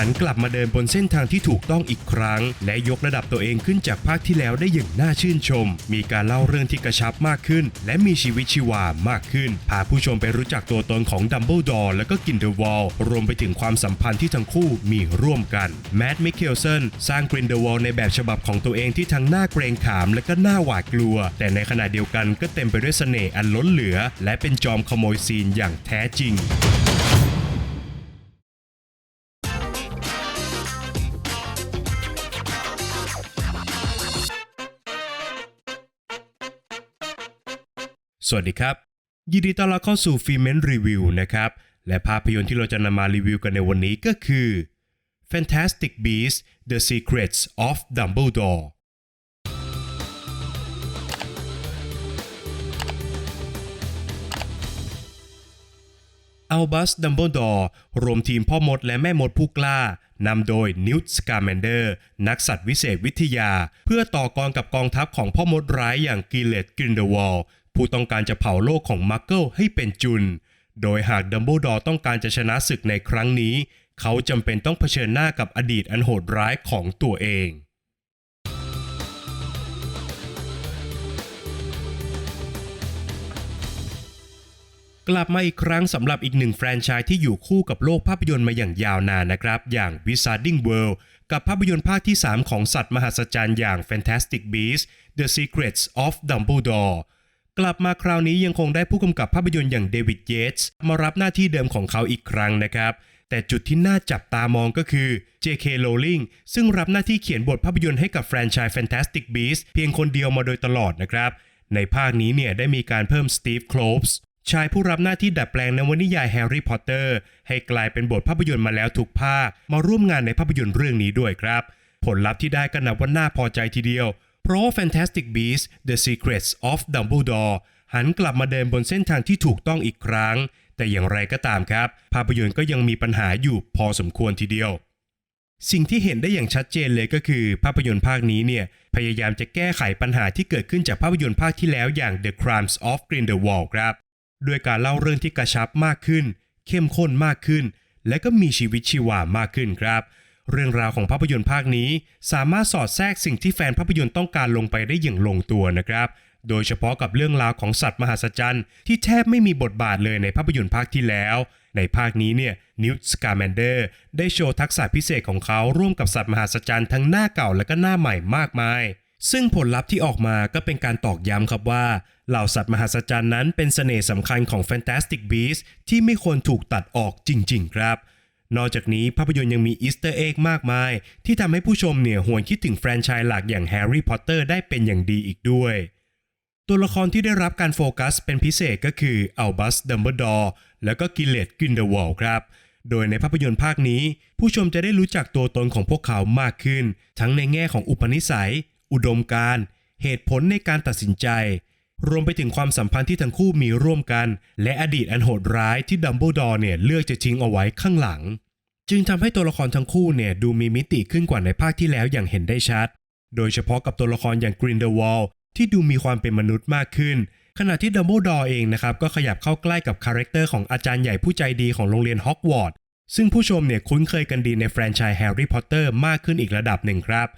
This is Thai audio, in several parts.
หันกลับมาเดินบนเส้นทางที่ถูกต้องอีกครั้ง และยกระดับตัวเองขึ้นจากภาคที่แล้วได้อย่างน่าชื่นชม มีการเล่าเรื่องที่กระชับมากขึ้น และมีชีวิตชีวามากขึ้น พาผู้ชมไปรู้จักตัวตนของดัมเบิลดอร์และก็กินเดอร์วอลรวมไปถึงความสัมพันธ์ที่ทั้งคู่มีร่วมกันแมดมิเคลเซนสร้างกรินเดอร์วอลในแบบฉบับของตัวเองที่ทั้งน่าเกรงขามและก็น่าหวาดกลัว แต่ในขณะเดียวกันก็เต็มไปด้วยเสน่ห์อันล้นเหลือ และเป็นจอมขโมยซีนอย่างแท้จริง สวัสดีครับ ยินดีต้อนรับเข้าสู่ฟิเมนรีวิวนะครับ และภาพยนตร์ที่เราจะนำมารีวิวกันในวันนี้ก็คือ Fantastic Beasts: The Secrets of Dumbledore อัลบัสดัมเบิลดอร์รวมทีมพ่อมดและแม่มดผู้กล้านำโดยนิวต์สกาแมนเดอร์นักสัตว์วิเศษวิทยา เพื่อต่อกรกับกองทัพของพ่อมดร้ายอย่างกิเลตกรินเดวอล ผู้ต้องการจะเผาโลกของมักเกิลให้เป็นจุน โดยหากดัมเบิลดอร์ต้องการจะชนะศึกในครั้งนี้ เขาจำเป็นต้องเผชิญหน้ากับอดีตอันโหดร้ายของตัวเองกลับมาอีกครั้งสำหรับอีกหนึ่งแฟรนไชส์ที่อยู่คู่กับโลกภาพยนตร์มาอย่างยาวนานนะครับ อย่าง Wizarding World กับภาพยนตร์ภาคที่ 3 ของสัตว์มหัศจรรย์อย่าง Fantastic Beasts: The Secrets of Dumbledore กลับมาคราวนี้ยังคงได้ผู้กำกับภาพยนตร์อย่างเดวิดเยตส์มารับหน้าที่เดิมของเขาอีกครั้งนะครับ แต่จุดที่น่าจับตามองก็คือ J.K. Rowling ซึ่งรับหน้าที่เขียนบทภาพยนตร์ให้กับแฟรนไชส์ Fantastic Beasts เพียงคนเดียวมาโดยตลอดนะครับ ในภาคนี้เนี่ยได้มีการเพิ่มสตีฟโคลฟส์ชายผู้รับหน้าที่ดัดแปลงนวนิยายแฮร์รี่พอตเตอร์ให้กลายเป็นบทภาพยนตร์มาแล้วทุกภาค มาร่วมงานในภาพยนตร์เรื่องนี้ด้วยครับ ผลลัพธ์ที่ได้ก็นับว่าน่าพอใจทีเดียว เพราะ Fantastic Beasts: The Secrets of Dumbledore หันกลับมาเดินบนเส้นทางที่ถูกต้องอีกครั้ง แต่อย่างไรก็ตามครับ ภาพยนตร์ก็ยังมีปัญหาอยู่พอสมควรทีเดียว สิ่งที่เห็นได้อย่างชัดเจนเลยก็คือ ภาพยนตร์ภาคนี้เนี่ย พยายามจะแก้ไขปัญหาที่เกิดขึ้นจากภาพยนตร์ภาคที่แล้วอย่าง The Crimes of Grindelwald ครับด้วยการเล่าเรื่องที่กระชับมากขึ้น เข้มข้นมากขึ้น และก็มีชีวิตชีวามากขึ้นครับ เรื่องราวของภาพยนตร์ภาคนี้ สามารถสอดแทรกสิ่งที่แฟนภาพยนตร์ต้องการลงไปได้อย่างลงตัวนะครับ โดยเฉพาะกับเรื่องราวของสัตว์มหัศจรรย์ที่แทบไม่มีบทบาทเลยในภาพยนตร์ภาคที่แล้ว ในภาคนี้เนี่ยนิวต์สกาแมนเดอร์ได้โชว์ทักษะพิเศษของเขาร่วมกับสัตว์มหัศจรรย์ทั้งหน้าเก่าและก็หน้าใหม่มากมาย ซึ่งผลลัพธ์ที่ออกมาก็เป็นการตอกย้ำครับว่าเหล่าสัตว์มหัศจรรย์นั้นเป็นเสน่ห์สำคัญของ Fantastic Beasts ที่ไม่ควรถูกตัดออกจริง ๆ ครับ นอกจากนี้ภาพยนตร์ยังมีอีสเตอร์เอ็กมากมาย ที่ทำให้ผู้ชมเนี่ยหวนคิดถึงแฟรนไชส์หลักอย่างแฮร์รี่พอตเตอร์ได้เป็นอย่างดีอีกด้วย ตัวละครที่ได้รับการโฟกัสเป็นพิเศษก็คืออัลบัสดัมเบิลดอร์แล้วก็กิเลตกรินเดอร์วอลครับโดยในภาพยนตร์ภาคนี้ ผู้ชมจะได้รู้จักตัวตนของพวกเขามากขึ้น ทั้งในแง่ของอุปนิสัย อุดมการณ์ เหตุผลในการตัดสินใจ รวมไปถึงความสัมพันธ์ที่ทั้งคู่มีร่วมกัน และอดีตอันโหดร้ายที่ดัมเบิลดอร์เนี่ยเลือกจะทิ้งเอาไว้ข้างหลัง จึงทำให้ตัวละครทั้งคู่เนี่ยดูมีมิติขึ้นกว่าในภาคที่แล้วอย่างเห็นได้ชัด โดยเฉพาะกับตัวละครอย่างกรินเดอร์วอลที่ดูมีความเป็นมนุษย์มากขึ้น ขณะที่ดัมเบิลดอร์เองนะครับก็ขยับเข้าใกล้กับคาแรคเตอร์ของอาจารย์ใหญ่ผู้ใจดีของโรงเรียนฮอกวอตส์ซึ่งผู้ชมเนี่ยคุ้นเคยกันดีในแฟรนไชส์แฮร์รี่พอตเตอร์มากขึ้นอีกระดับหนึ่งครับ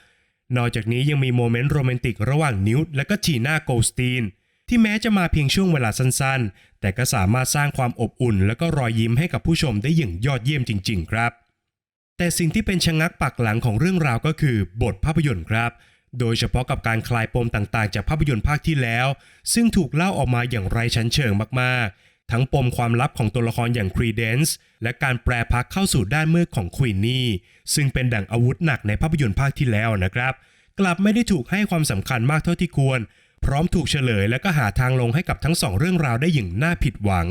นอกจากนี้ยังมีโมเมนต์โรแมนติกระหว่างนิวต์และก็ทีน่าโกลสตีน ที่แม้จะมาเพียงช่วงเวลาสั้นๆ แต่ก็สามารถสร้างความอบอุ่น และก็รอยยิ้มให้กับผู้ชมได้อย่างยอดเยี่ยมจริง ๆ ครับ แต่สิ่งที่เป็นชะงักปักหลังของเรื่องราวก็คือบทภาพยนตร์ครับโดยเฉพาะกับการคลายปมต่างๆ จากภาพยนตร์ภาคที่แล้ว ซึ่งถูกเล่าออกมาอย่างไร้ชั้นเชิงมากๆ ทั้งปมความลับของตัวละครอย่างครีเดนซ์และการแปรพักเข้าสู่ด้านมืดของควีนนี่ซึ่งเป็นดั่งอาวุธหนักในภาพยนตร์ภาคที่แล้วนะครับ กลับไม่ได้ถูกให้ความสำคัญมากเท่าที่ควร พร้อมถูกเฉลยและก็หาทางลงให้กับทั้งสองเรื่องราวได้อย่างน่าผิดหวัง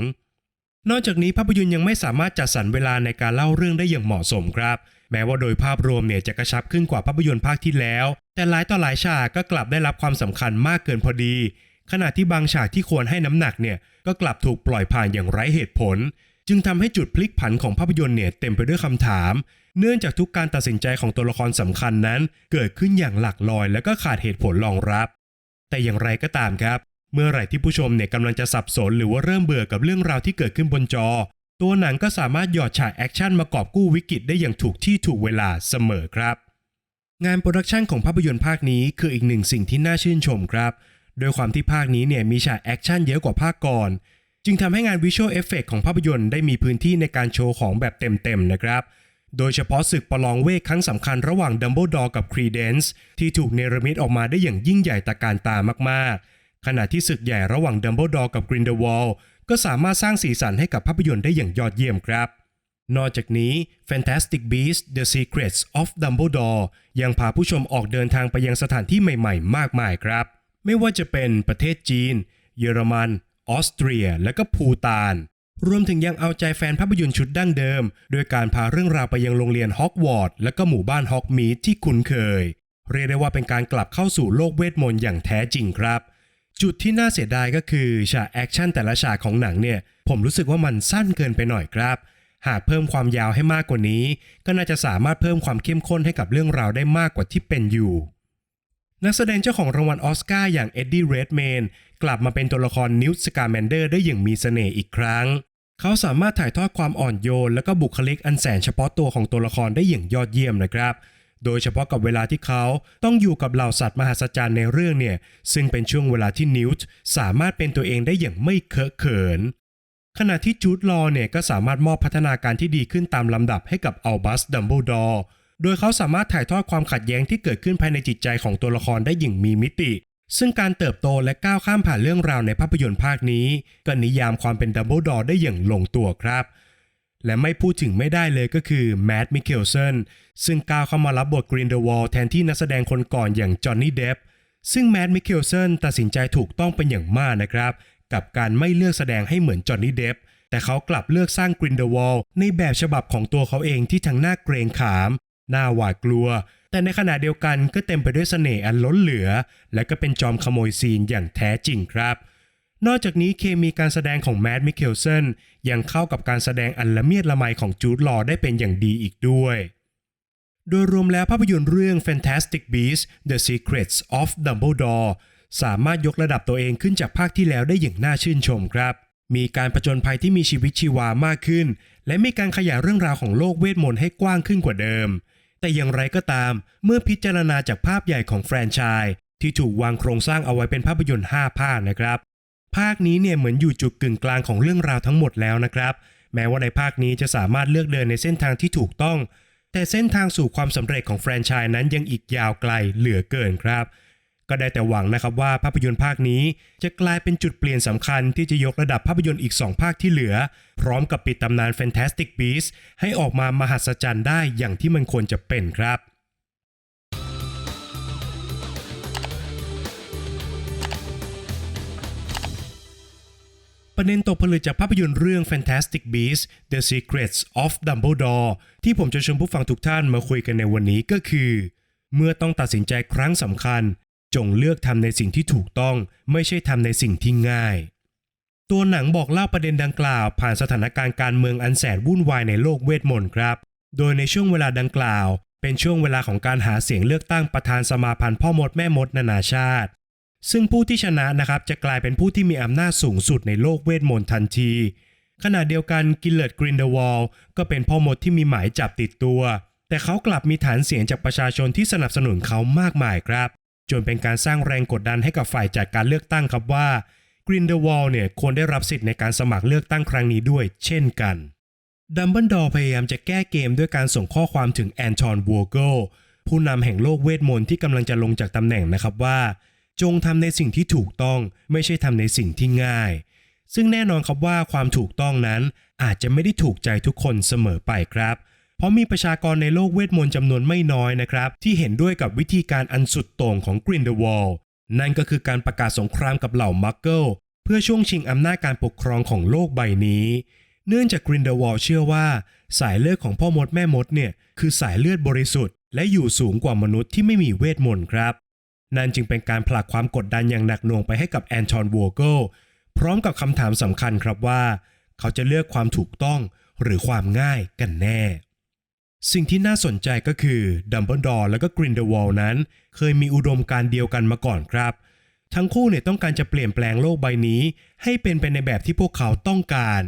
นอกจากนี้ภาพยนตร์ยังไม่สามารถจัดสรรเวลาในการเล่าเรื่องได้อย่างเหมาะสมครับ แม้ว่าโดยภาพรวมเนี่ยจะกระชับขึ้นกว่าภาพยนตร์ภาคที่แล้ว แต่หลายต่อหลายฉากก็กลับได้รับความสำคัญมากเกินพอดี ขณะที่บางฉากที่ควรให้น้ำหนักเนี่ยก็กลับถูกปล่อยผ่านอย่างไร้เหตุผล จึงทำให้จุดพลิกผันของภาพยนตร์เนี่ยเต็มไปด้วยคำถาม เนื่องจากทุกการตัดสินใจของตัวละครสำคัญนั้น เกิดขึ้นอย่างหลักลอย และก็ขาดเหตุผลรองรับ แต่อย่างไรก็ตามครับ เมื่อไหร่ที่ผู้ชมเนี่ยกำลังจะสับสนหรือว่าเริ่มเบื่อกับเรื่องราวที่เกิดขึ้นบนจอ ตัวหนังก็สามารถหยอดฉากแอคชั่นมากอบกู้วิกฤตได้อย่างถูกที่ถูกเวลาเสมอครับ งานโปรดักชันของภาพยนตร์ภาคนี้คืออีกหนึ่งสิ่งที่น่าชื่นชมครับโดยความที่ภาคนี้เนี่ยมีฉากแอคชั่นเยอะกว่าภาคก่อนจึงทำให้งานวิชวลเอฟเฟกของภาพยนตร์ได้มีพื้นที่ในการโชว์ของแบบเต็มๆนะครับ โดยเฉพาะศึกประลองเวทครั้งสำคัญระหว่างดัมเบิลดอร์กับครีเดนซ์ที่ถูกเนรมิตออกมาได้อย่างยิ่งใหญ่ตระการตามากๆ ขณะที่ศึกใหญ่ระหว่างดัมเบิลดอร์กับกรินเดวอลก็สามารถสร้างสีสันให้กับภาพยนตร์ได้อย่างยอดเยี่ยมครับ นอกจากนี้ Fantastic Beasts: The Secrets of Dumbledore ยังพาผู้ชมออกเดินทางไปยังสถานที่ใหม่ๆ มากมายครับ ไม่ว่าจะเป็นประเทศจีน เยอรมัน ออสเตรีย และก็ภูตาน รวมถึงยังเอาใจแฟนภาพยนตร์ชุดดั้งเดิม โดยการพาเรื่องราวไปยังโรงเรียนฮอกวอตส์และก็หมู่บ้านฮอกมีดที่คุ้นเคย เรียกได้ว่าเป็นการกลับเข้าสู่โลกเวทมนต์อย่างแท้จริงครับ จุดที่น่าเสียดายก็คือฉากแอคชั่นแต่ละฉากของหนังเนี่ย ผมรู้สึกว่ามันสั้นเกินไปหน่อยครับ หากเพิ่มความยาวให้มากกว่านี้ ก็น่าจะสามารถเพิ่มความเข้มข้นให้กับเรื่องราวได้มากกว่าที่เป็นอยู่นักแสดงเจ้าของรางวัลอสการ์อย่างเอ็ดดี้ เรดแมนกลับมาเป็นตัวละครนิวส์สกาแมนเดอร์ได้อย่างมีเสน่ห์อีกครั้ง เขาสามารถถ่ายทอดความอ่อนโยน และก็บุคลิกอันแสนเฉพาะตัวของตัวละครได้อย่างยอดเยี่ยมนะครับ โดยเฉพาะกับเวลาที่เขาต้องอยู่กับเหล่าสัตว์มหัศจรรย์ในเรื่องเนี่ย ซึ่งเป็นช่วงเวลาที่นิวส์สามารถเป็นตัวเองได้อย่างไม่เคอะเขิน ขณะที่จูดลอเนี่ยก็สามารถมอบพัฒนาการที่ดีขึ้นตามลำดับให้กับอัลบัสดัมเบิลดอร์โดยเขาสามารถถ่ายทอดความขัดแย้งที่เกิดขึ้นภายในจิตใจของตัวละครได้อย่างมีมิติ ซึ่งการเติบโตและก้าวข้ามผ่านเรื่องราวในภาพยนตร์ภาคนี้ ก็นิยามความเป็นดัมเบิลดอร์ได้อย่างลงตัวครับ และไม่พูดถึงไม่ได้เลยก็คือแมดมิเคลสันซึ่งก้าวเข้ามารับบทกรีนเดวอลแทนที่นักแสดงคนก่อนอย่างจอห์นนี่เดฟซึ่งแมดมิเคลสันตัดสินใจถูกต้องเป็นอย่างมากนะครับ กับการไม่เลือกแสดงให้เหมือนจอห์นนี่เดฟแต่เขากลับเลือกสร้างกรินเดอวอลในแบบฉบับของตัวเขาเองที่ทั้งน่าเกรงขามน่าหวาดกลัว แต่ในขณะเดียวกันก็เต็มไปด้วยเสน่ห์อันล้นเหลือ และก็เป็นจอมขโมยซีนอย่างแท้จริงครับ นอกจากนี้เคมีการแสดงของแมดมิเคลสันยังเข้ากับการแสดงอันละเมียดละไมของจูดลอได้เป็นอย่างดีอีกด้วย โดยรวมแล้วภาพยนตร์เรื่อง Fantastic Beasts: The Secrets of Dumbledore สามารถยกระดับตัวเองขึ้นจากภาคที่แล้วได้อย่างน่าชื่นชมครับ มีการผจญภัยที่มีชีวิตชีวามากขึ้น และมีการขยายเรื่องราวของโลกเวทมนต์ให้กว้างขึ้นกว่าเดิม แต่อย่างไรก็ตาม เมื่อพิจารณาจากภาพใหญ่ของแฟรนไชส์ที่ถูกวางโครงสร้างเอาไว้เป็นภาพยนตร์ 5 ภาคนะครับ ภาคนี้เนี่ยเหมือนอยู่จุดกึ่งกลางของเรื่องราวทั้งหมดแล้วนะครับ แม้ว่าในภาคนี้จะสามารถเลือกเดินในเส้นทางที่ถูกต้อง แต่เส้นทางสู่ความสำเร็จของแฟรนไชส์นั้นยังอีกยาวไกลเหลือเกินครับ ก็ได้แต่หวังนะครับว่าภาพยนตร์ภาคนี้จะกลายเป็นจุดเปลี่ยนสำคัญที่จะยกระดับภาพยนตร์อีก 2 ภาคที่เหลือ พร้อมกับปิดตำนาน Fantastic Beasts ให้ออกมามหัศจรรย์ได้อย่างที่มันควรจะเป็นครับประเด็นตกผลึกจากภาพยนตร์เรื่อง Fantastic Beasts: The Secrets of Dumbledore ที่ผมจะชวนผู้ฟังทุกท่านมาคุยกันในวันนี้ก็คือ เมื่อต้องตัดสินใจครั้งสำคัญ จงเลือกทำในสิ่งที่ถูกต้องไม่ใช่ทำในสิ่งที่ง่าย ตัวหนังบอกเล่าประเด็นดังกล่าว ผ่านสถานการณ์การเมืองอันแสนวุ่นวายในโลกเวทมนต์ครับ โดยในช่วงเวลาดังกล่าว เป็นช่วงเวลาของการหาเสียงเลือกตั้งประธานสมาพันธ์พ่อมดแม่มดนานาชาติ ซึ่งผู้ที่ชนะนะครับจะกลายเป็นผู้ที่มีอำนาจสูงสุดในโลกเวทมนต์ทันที ขณะเดียวกันกิลเลตกรินเดวอลก็เป็นพ่อมดที่มีหมายจับติดตัว แต่เขากลับมีฐานเสียงจากประชาชนที่สนับสนุนเขามากมายครับ จนเป็นการสร้างแรงกดดันให้กับฝ่ายจัดการเลือกตั้งครับว่ากรินเดวอลเนี่ยควรได้รับสิทธิ์ในการสมัครเลือกตั้งครั้งนี้ด้วย เช่นกันดัมเบิลดอร์พยายามจะแก้เกมด้วยการส่งข้อความถึงแอนทอนวัวโกผู้นำแห่งโลกเวทมนต์ที่กำลังจะลงจากตำแหน่งนะครับว่า จงทำในสิ่งที่ถูกต้องไม่ใช่ทำในสิ่งที่ง่าย ซึ่งแน่นอนครับว่าความถูกต้องนั้นอาจจะไม่ได้ถูกใจทุกคนเสมอไปครับ เพราะมีประชากรในโลกเวทมนต์จำนวนไม่น้อยนะครับ ที่เห็นด้วยกับวิธีการอันสุดโต่งของกรินเดวอลนั่นก็คือการประกาศสงครามกับเหล่ามักเกิลเพื่อช่วงชิงอำนาจการปกครองของโลกใบนี้ เนื่องจากกรินเดวอลเชื่อว่า สายเลือดของพ่อมดแม่มดเนี่ยคือสายเลือดบริสุทธิ์ และอยู่สูงกว่ามนุษย์ที่ไม่มีเวทมนต์ครับ นั่นจึงเป็นการผลักความกดดันอย่างหนักหน่วงไปให้กับแอนทอนว g โกพร้อมกับคำถามสำคัญครับว่า เขาจะเลือกความถูกต้องหรือความง่ายกันแน่ สิ่งที่น่าสนใจก็คือดัมเบิลดอร์และก็กรินเดวอลนั้น เคยมีอุดมการณ์เดียวกันมาก่อนครับ ทั้งคู่เนี่ยต้องการจะเปลี่ยนแปลงโลกใบนี้ ให้เป็นไปในแบบที่พวกเขาต้องการ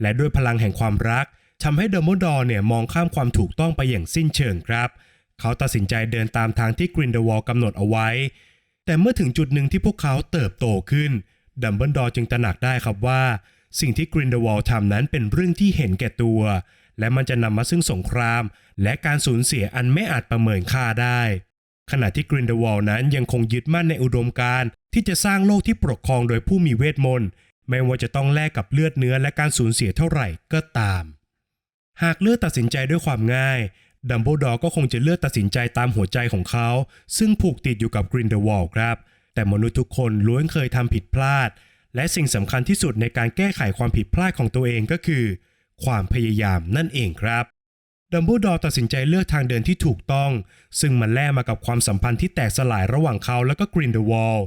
และด้วยพลังแห่งความรักทำให้ดัมเบิลดอร์เนี่ยมองข้ามความถูกต้องไปอย่างสิ้นเชิงครับ เขาตัดสินใจเดินตามทางที่กรินเดวอลกำหนดเอาไว้ แต่เมื่อถึงจุดหนึ่งที่พวกเขาเติบโตขึ้นดัมเบิลดอร์จึงตระหนักได้ครับว่า สิ่งที่กรินเดวอลทำนั้นเป็นเรื่องที่เห็นแก่ตัว และมันจะนำมาซึ่งสงคราม และการสูญเสียอันไม่อาจประเมินค่าได้ ขณะที่กรินเดวอลนั้นยังคงยึดมั่นในอุดมการณ์ที่จะสร้างโลกที่ปกครองโดยผู้มีเวทมนต์ไม่ว่าจะต้องแลกกับเลือดเนื้อและการสูญเสียเท่าไหร่ก็ตาม หากเลือกตัดสินใจด้วยความง่ายดัมเบิลดอร์ก็คงจะเลือกตัดสินใจตามหัวใจของเขา ซึ่งผูกติดอยู่กับกรินเดวอลครับ แต่มนุษย์ทุกคนล้วนเคยทำผิดพลาด และสิ่งสำคัญที่สุดในการแก้ไขความผิดพลาดของตัวเองก็คือ ความพยายามนั่นเองครับดัมเบิลดอร์ตัดสินใจเลือกทางเดินที่ถูกต้อง ซึ่งมันแลกมากับความสัมพันธ์ที่แตกสลายระหว่างเขาและก็กรินเดวอล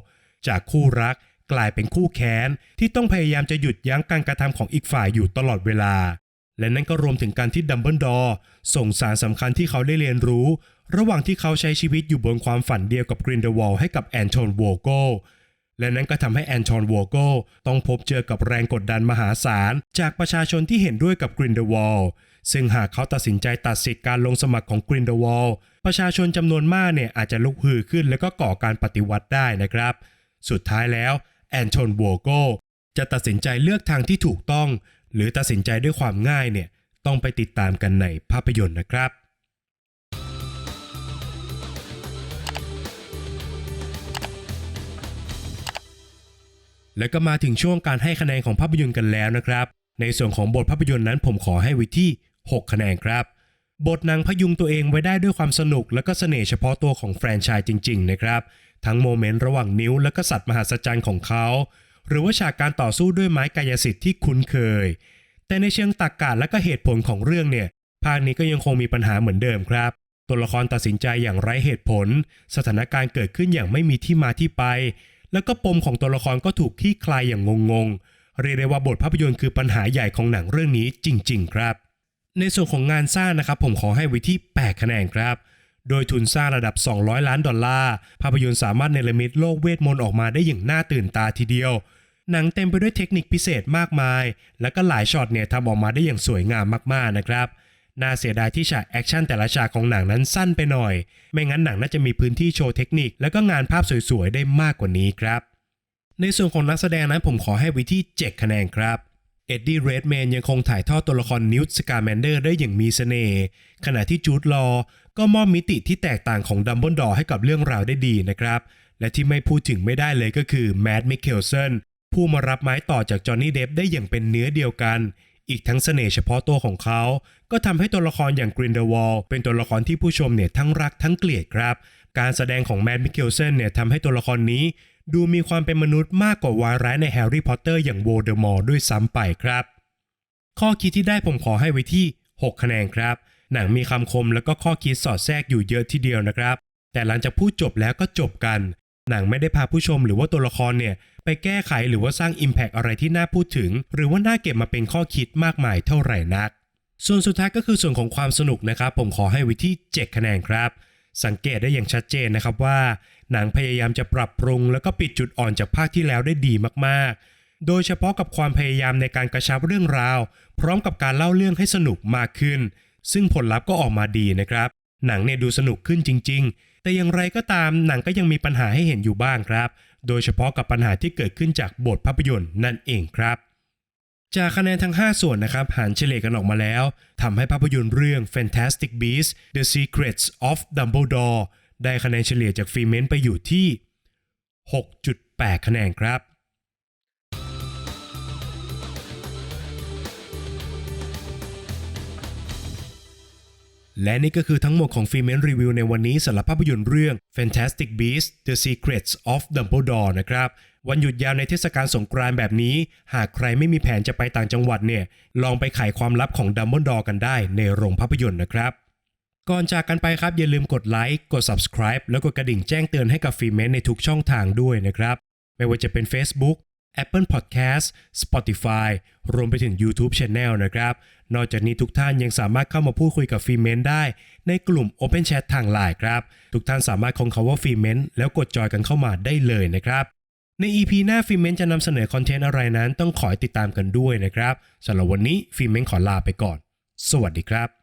จากคู่รักกลายเป็นคู่แค้น ที่ต้องพยายามจะหยุดยั้งการกระทำของอีกฝ่ายอยู่ตลอดเวลา และนั่นก็รวมถึงการที่ดัมเบิลดอร์ส่งสารสำคัญที่เขาได้เรียนรู้ ระหว่างที่เขาใช้ชีวิตอยู่บนความฝันเดียวกับกรินเดวอลให้กับแอนโทนวอโก และนั้นก็ทำให้แอนโทนวอโกต้องพบเจอกับแรงกดดันมหาศาล จากประชาชนที่เห็นด้วยกับกรินเดวอลซึ่งหากเขาตัดสินใจตัดสิทธิ์การลงสมัครของกรินเดวอลประชาชนจำนวนมากเนี่ยอาจจะลุกฮือขึ้นแล้วก็ก่อการปฏิวัติได้นะครับ สุดท้ายแล้วแอนโทนวอโกจะตัดสินใจเลือกทางที่ถูกต้อง หรือตัดสินใจด้วยความง่ายเนี่ยต้องไปติดตามกันในภาพยนตร์นะครับ และก็มาถึงช่วงการให้คะแนนของภาพยนตร์กันแล้วนะครับ ในส่วนของบทภาพยนตร์นั้นผมขอให้ไว้ที่ 6 คะแนนครับ บทนังพยุงตัวเองไว้ได้ด้วยความสนุก และก็เสน่ห์เฉพาะตัวของแฟรนไชส์จริง ๆ นะครับ ทั้งโมเมนต์ระหว่างนิ้ว และก็สัตว์มหัศจรรย์ของเขา หรือว่าฉากการต่อสู้ด้วยไม้กายสิทธิ์ที่คุ้นเคย แต่ในเชิงตรรกกะและก็เหตุผลของเรื่องเนี่ยภาคนี้ก็ยังคงมีปัญหาเหมือนเดิมครับตัวละครตัดสินใจอย่างไร้เหตุผล สถานการณ์เกิดขึ้นอย่างไม่มีที่มาที่ไป แล้วก็ปมของตัวละครก็ถูกคลี่คลายอย่างงงๆ เรียกได้ว่าบทภาพยนตร์คือปัญหาใหญ่ของหนังเรื่องนี้จริง ๆ ครับ ในส่วนของงานสร้างนะครับ ผมขอให้ไว้ที่ 8 คะแนนครับ โดยทุนสร้างระดับ 200 ล้านดอลลาร์ภาพยนตร์สามารถเนรมิตโลกเวทมนต์ออกมาได้อย่างน่าตื่นตาทีเดียวหนังเต็มไปด้วยเทคนิคพิเศษมากมาย และก็หลายช็อตเนี่ยทำออกมาได้อย่างสวยงามมากๆนะครับ น่าเสียดายที่ฉากแอคชั่นแต่ละฉากของหนังนั้นสั้นไปหน่อย ไม่งั้นหนังน่าจะมีพื้นที่โชว์เทคนิค และก็งานภาพสวยๆ ได้มากกว่านี้ครับ ในส่วนของนักแสดงนั้นผมขอให้ไว้ที่ 7 คะแนนครับเอ็ดดี้เรดแมนยังคงถ่ายทอดตัวละครนิวต์สกาแมนเดอร์ได้อย่างมีเสน่ห์ขณะที่จูดลอก็มอบมิติที่แตกต่างของดัมเบิลดอร์ให้กับเรื่องราวได้ดีนะครับ และที่ไม่พูดถึงไม่ได้เลยก็คือแมดมิเคลเซนผู้มารับไม้ต่อจากจอห์นนี่เดฟได้อย่างเป็นเนื้อเดียวกัน อีกทั้งเสน่ห์เฉพาะตัวของเขา ก็ทำให้ตัวละครอย่างกรินเดวอลเป็นตัวละครที่ผู้ชมเนี่ยทั้งรักทั้งเกลียดครับ การแสดงของแมดมิเคลเซนเนี่ยทำให้ตัวละครนี้ ดูมีความเป็นมนุษย์มากกว่าวายร้ายในแฮร์รี่พอตเตอร์อย่างโวลเดอมอร์ด้วยซ้ำไปครับ ข้อคิดที่ได้ผมขอให้ไว้ที่ 6 คะแนนครับ หนังมีคำคมแล้วก็ข้อคิดสอดแทรกอยู่เยอะทีเดียวนะครับ แต่หลังจากพูดจบแล้วก็จบกัน หนังไม่ได้พาผู้ชมหรือว่าตัวละครเนี่ย ไปแก้ไขหรือว่าสร้าง Impact อะไรที่น่าพูดถึง หรือว่าน่าเก็บมาเป็นข้อคิดมากมายเท่าไหร่นัก ส่วนสุดท้ายก็คือส่วนของความสนุกนะครับ ผมขอให้ไว้ที่ 7 คะแนนครับ สังเกตได้อย่างชัดเจนนะครับว่า หนังพยายามจะปรับปรุง แล้วก็ปิดจุดอ่อนจากภาคที่แล้วได้ดีมากๆ โดยเฉพาะกับความพยายามในการกระชับเรื่องราว พร้อมกับการเล่าเรื่องให้สนุกมากขึ้น ซึ่งผลลัพธ์ก็ออกมาดีนะครับ หนังเนี่ยดูสนุกขึ้นจริง ๆ แต่อย่างไรก็ตามหนังก็ยังมีปัญหาให้เห็นอยู่บ้างครับ โดยเฉพาะกับปัญหาที่เกิดขึ้นจากบทภาพยนตร์นั่นเองครับ จากคะแนนทั้ง 5 ส่วนนะครับหารเฉลี่ยกันออกมาแล้วทำให้ภาพยนตร์เรื่อง Fantastic Beasts: The Secrets of Dumbledore ได้คะแนนเฉลี่ยจากฟีเมนต์ไปอยู่ที่ 6.8 คะแนนครับ และนี่ก็คือทั้งหมดของฟีเมนรีวิวในวันนี้สำหรับภาพยนตร์เรื่อง Fantastic Beasts: The Secrets of Dumbledore นะครับวันหยุดยาวในเทศกาลสงกรานต์แบบนี้ หากใครไม่มีแผนจะไปต่างจังหวัดเนี่ย ลองไปไขความลับของ Dumbledore กันได้ในโรงภาพยนตร์นะครับ ก่อนจากกันไปครับ อย่าลืมกดไลค์กด subscribe แล้วกดกระดิ่งแจ้งเตือนให้กับฟีเมนในทุกช่องทางด้วยนะครับ ไม่ว่าจะเป็น Facebook Apple Podcast Spotify รวมไปถึง YouTube Channel นะครับ นอกจากนี้ทุกท่านยังสามารถเข้ามาพูดคุยกับฟีเมนได้ ในกลุ่ม Open Chat ทางไลน์ครับ ทุกท่านสามารถคงคาว่าฟีเมนแล้วกดจอยกันเข้ามาได้เลยนะครับ ใน EP หน้าฟิเมนจะนำเสนอคอนเทนต์อะไรนั้น ต้องขอติดตามกันด้วยนะครับสำหรับวันนี้ฟิเมนขอลาไปก่อน สวัสดีครับ